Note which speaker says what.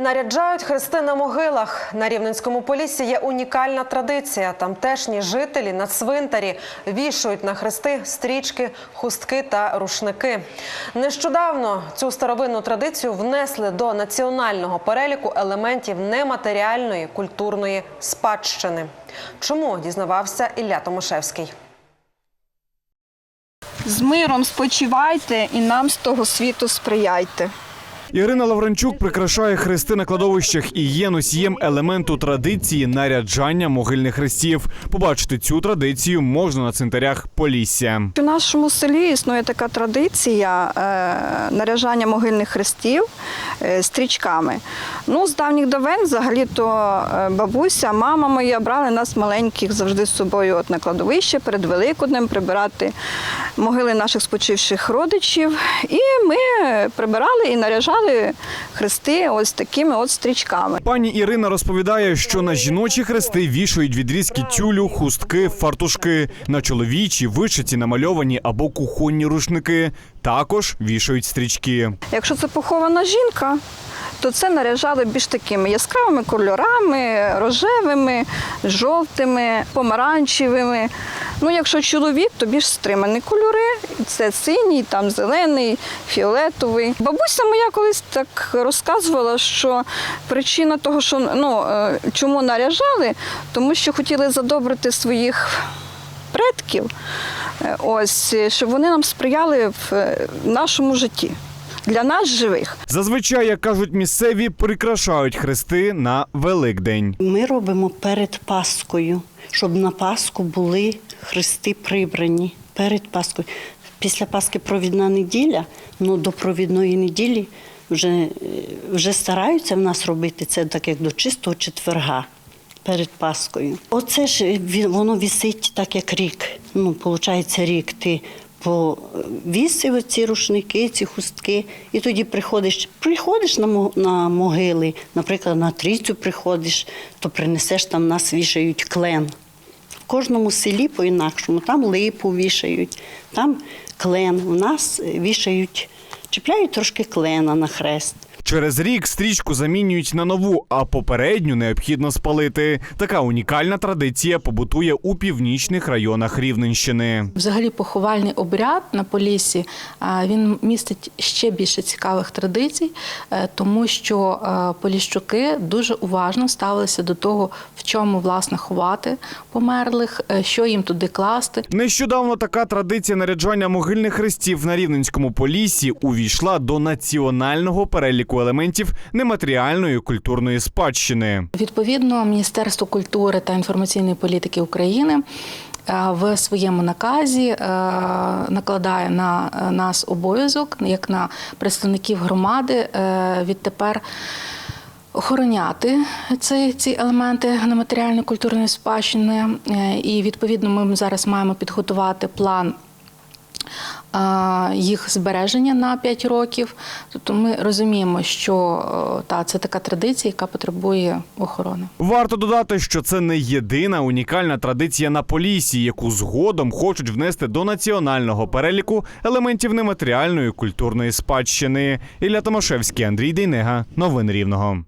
Speaker 1: Наряджають хрести на могилах. На Рівненському полісі є унікальна традиція. Тамтешні жителі на цвинтарі вішають на хрести стрічки, хустки та рушники. Нещодавно цю старовинну традицію внесли до національного переліку елементів нематеріальної культурної спадщини. Чому дізнавався Ілля Томашевський?
Speaker 2: З миром спочивайте і нам з того світу сприяйте.
Speaker 3: Ірина Лавренчук прикрашає хрести на кладовищах і є носієм елементу традиції наряджання могильних хрестів. Побачити цю традицію можна на цвинтарях Полісся.
Speaker 2: У нашому селі існує така традиція е, наряжання могильних хрестів е, стрічками. Ну, з давніх давен, взагалі, то е, бабуся, мама моя брали нас маленьких завжди з собою от на кладовище перед Великоднем прибирати могили наших спочивших родичів. І ми прибирали і наряжали хрести ось такими от стрічками.
Speaker 3: Пані Ірина розповідає, що на жіночі хрести вішають відрізки тюлю, хустки, фартушки, на чоловічі вишиті, намальовані або кухонні рушники. Також вішають стрічки.
Speaker 2: Якщо це похована жінка, то це наряжали більш такими яскравими кольорами, рожевими, жовтими, помаранчевими. Ну, якщо чоловік, то більш стримані кольори. Це синій, там зелений, фіолетовий. Бабуся моя колись так розказувала, що причина того, що ну, е, чому наряжали, тому що хотіли задобрити своїх предків, е, ось, щоб вони нам сприяли в е, нашому житті. Для нас живих.
Speaker 3: Зазвичай, як кажуть місцеві, прикрашають хрести на Великдень.
Speaker 4: Ми робимо перед Паскою, щоб на Пасху були хрести прибрані перед Паскою. Після Пасхи провідна неділя, ну до провідної неділі вже, е, вже стараються в нас робити це так, як до чистого четверга перед Паскою. Оце ж ві- воно вісить так, як рік. Ну, виходить, рік ти повісив ці рушники, ці хустки, і тоді приходиш, приходиш на могили, наприклад, на трійцю приходиш, то принесеш там нас вішають клен. Кожному селі по-інакшому, там липу вішають, там клен. У нас вішають, чіпляють трошки клена на хрест.
Speaker 3: Через рік стрічку замінюють на нову, а попередню необхідно спалити. Така унікальна традиція побутує у північних районах Рівненщини.
Speaker 5: Взагалі, поховальний обряд на Поліссі а, він містить ще більше цікавих традицій, е, тому що е, поліщуки дуже уважно ставилися до того, в чому власне ховати померлих, е, що їм туди класти.
Speaker 3: Нещодавно така традиція наряджання могильних хрестів на Рівненському полісі увійшла до національного переліку елементів нематеріальної культурної спадщини.
Speaker 5: Відповідно, Міністерство культури та інформаційної політики України е, в своєму наказі е, накладає на е, нас обов'язок, як на представників громади, відтепер. Охороняти ці, ці елементи нематеріальної культурної спадщини, і відповідно ми зараз маємо підготувати план їх збереження на 5 років. Тобто ми розуміємо, що е, та це така традиція, яка потребує охорони.
Speaker 3: Варто додати, що це не єдина унікальна традиція на полісі, яку згодом хочуть внести до національного переліку елементів нематеріальної культурної спадщини. Ілля Томашевський, Андрій Дейнега. Новини Рівного.